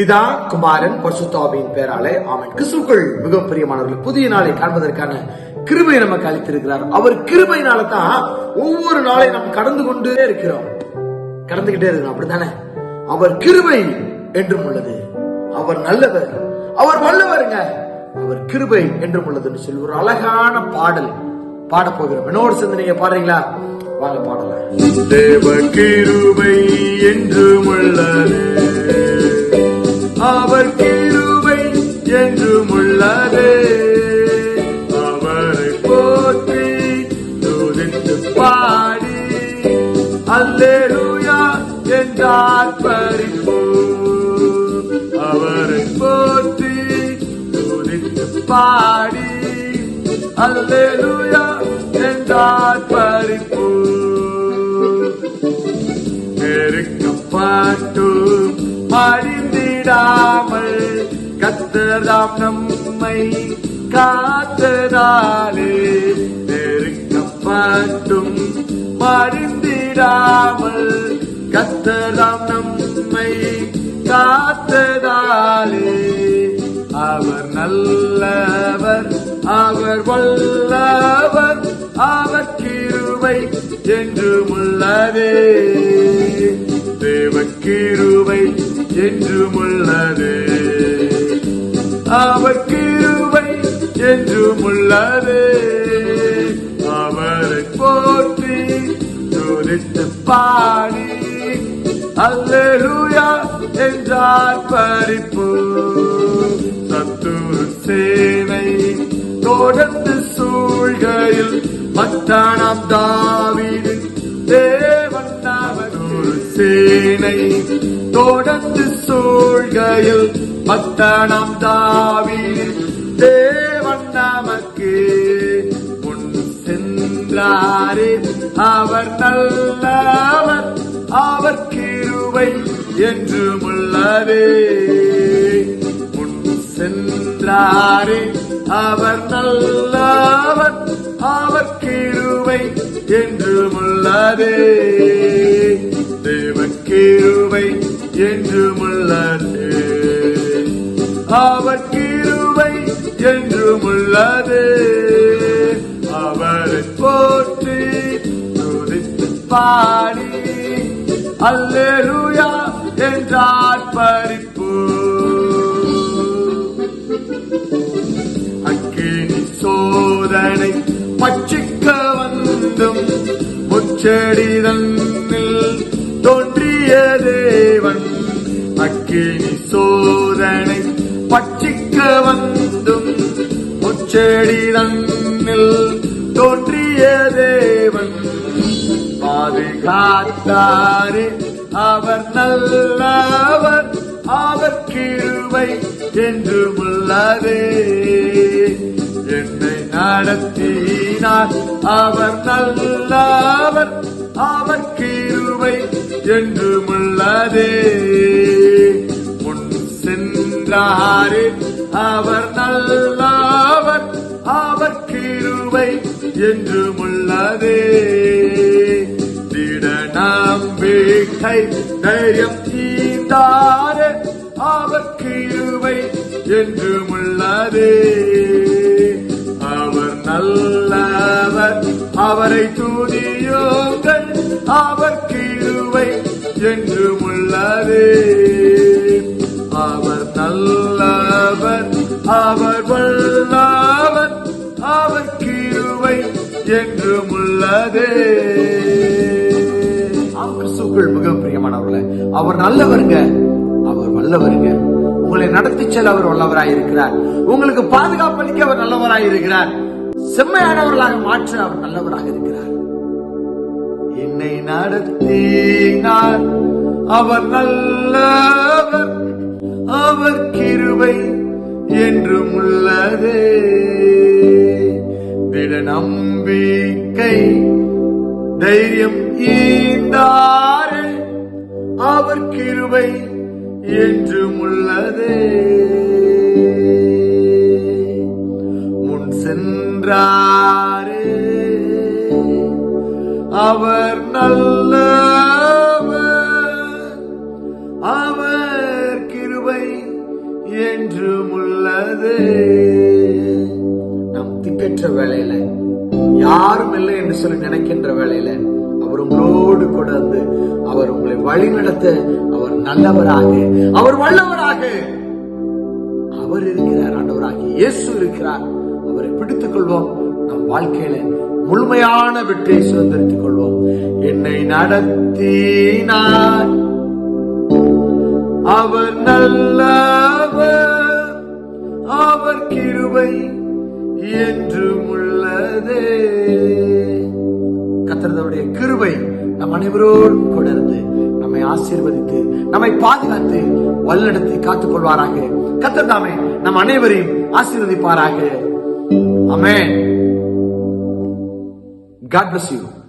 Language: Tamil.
பிதா குமாரன் பரிசுத்தாவின் பேராலே ஆமன். கிறிஸ்துக்கள் மிக பிரியமானவர்கள் புதிய நாளை காண்பதற்கான கிருபை நமக்கு அளித்திருக்கிறார். அவர் கிருபையினால தான் ஒவ்வொரு நாளை நாம் கடந்து கொண்டே இருக்கிறோம். கடந்துகிட்டே இருக்கணும் அப்படித்தானே? அவர் கிருபை என்றும் உள்ளது. அவர் நல்லவர். அவர் வல்லவருங்க. அவர் கிருபை என்றும் உள்ளதுன்னு சொல்லி ஒரு அழகான பாடல் பாட போகிறோம் என்னோட சிந்தனையை பாடுறீங்களா? வாங்க பாடலாம். தேவ கிருபை என்றும் உள்ளது. அவர் கிருபை என்றும் உள்ளது அவரை போற்றி துதித்து பாடி. அல்லேலூயா என்றார் பறிப்போ அவரை போற்றி துதித்து பாடி. அல்லேலூயா என்றார் பறிப்போ நெருக்கப்பட்டு கைவிடாமல் கத்ததாம் நம்மை காத்ததாலே நெருக்கப்பட்டும் மறிந்திடாமல் கத்ததாம் நம்மை காத்ததாலே. அவர் நல்லவர் அவர் வல்லவர் அவர் கிருவை என்றும் உள்ளதே. தேவ கிருபை என்றும் உள்ளதே அவர் கிருபை என்றும் உள்ளதே அவரை போற்றி துரித்து பாடி அல்லேலூயா என்றார் பறிப்பு சத்துரு சேனை தொடர்ந்து சூழ்கையில் மத்தானாம் தாவீது சேனை தொடர்ந்து சூழ்கையில் பத்தனம் தாவீது தேவன் நமக்கு முன் சென்றாரே. அவர் நல்லவர் அவர் கிருவை என்று உள்ளதே. முன் சென்றாரே. அவர் நல்லவர் அவர் கிருவை என்று உள்ளதே. கிருவை கிருபை என்றும் உள்ளதே அவர் கிருவை என்றும் உள்ளதே அவரை போற்றி துதித்து பாடி அல்லேலூயா என்றார் பறிப்பு அக்கினி சோதனை பட்சிக்க வந்தும் முச்செடி தன்னில் தோன்றிய தேவன் அக்கினி சோதனை பட்சிக்க வந்தும் முச்செடி தன்னில் தோன்றிய தேவன். பாதுகாத்தாரே அவர் நல்லவர் அவர் கிருவை என்று உள்ளதே என்னை நடத்தினார் அவர் நல்லவர் அவர் கிருவை என்று உள்ளதே முன் சென்றாரே அவர் நல்லவர் அவர் கிருபை என்று உள்ளதே திட நம்பிக்கை தைரியம் தீர்ந்தாரே அவர் கிருபை என்று உள்ளதே அவர் நல்லவர் அவரை துதியுங்கள் அவர் என்று உள்ளதே அவர் நல்லவர் அவர் வல்லவர் அவர் கிருபை என்றும் உள்ளதே ஆம் மிக பிரியமானவர்களே அவர் நல்லவருங்க அவர் வல்லவருங்க. உங்களை நடத்தி செல்ல அவர் வல்லவராயிருக்கிறார். உங்களுக்கு பாதுகாப்பளிக்க அவர் நல்லவராயிருக்கிறார். செம்மையானவர்களாக மாற்ற அவர் நல்லவராக இருக்கிறார். என்னை நடத்தினார். அவர் நல்லவர் அவர் கிருவை என்றும் உள்ளது. திட நம்பிக்கை தைரியம் ஈந்தாரே அவர் கிருவை என்றும் உள்ளது. முன் சென்றார். அவர் நல்ல அவர் கிருபை என்றும் உள்ளது. நம் திக்கற்ற வேலையில யாரும் இல்லை என்று சொல்லி நினைக்கின்ற வேலையில அவர் உங்களோடு கூட வந்து அவர் உங்களை வழி நடத்த அவர் நல்லவராக அவர் வல்லவராக. அவர் இருக்கிறார் ஆண்டவராக இயேசு இருக்கிறார். அவரை பிடித்துக் கொள்வோம் நம் வாழ்க்கையில முழுமையான வெற்றியை சுதந்திரித்துக் கொள்வோம். என்னை நடத்தினார் அவர் நல்லவர். அவர் கிருபை என்றும் உள்ளதே கத்திரதவுடைய கிருபை நம் அனைவரோடும் கூட இருந்து நம்மை ஆசீர்வதித்து நம்மை பாதுகாத்து வல்லடத்தை காத்துக் கொள்வாராக. கத்தர் தாமே நம் அனைவரையும் ஆசீர்வதிப்பாராக. அமேன் God bless you.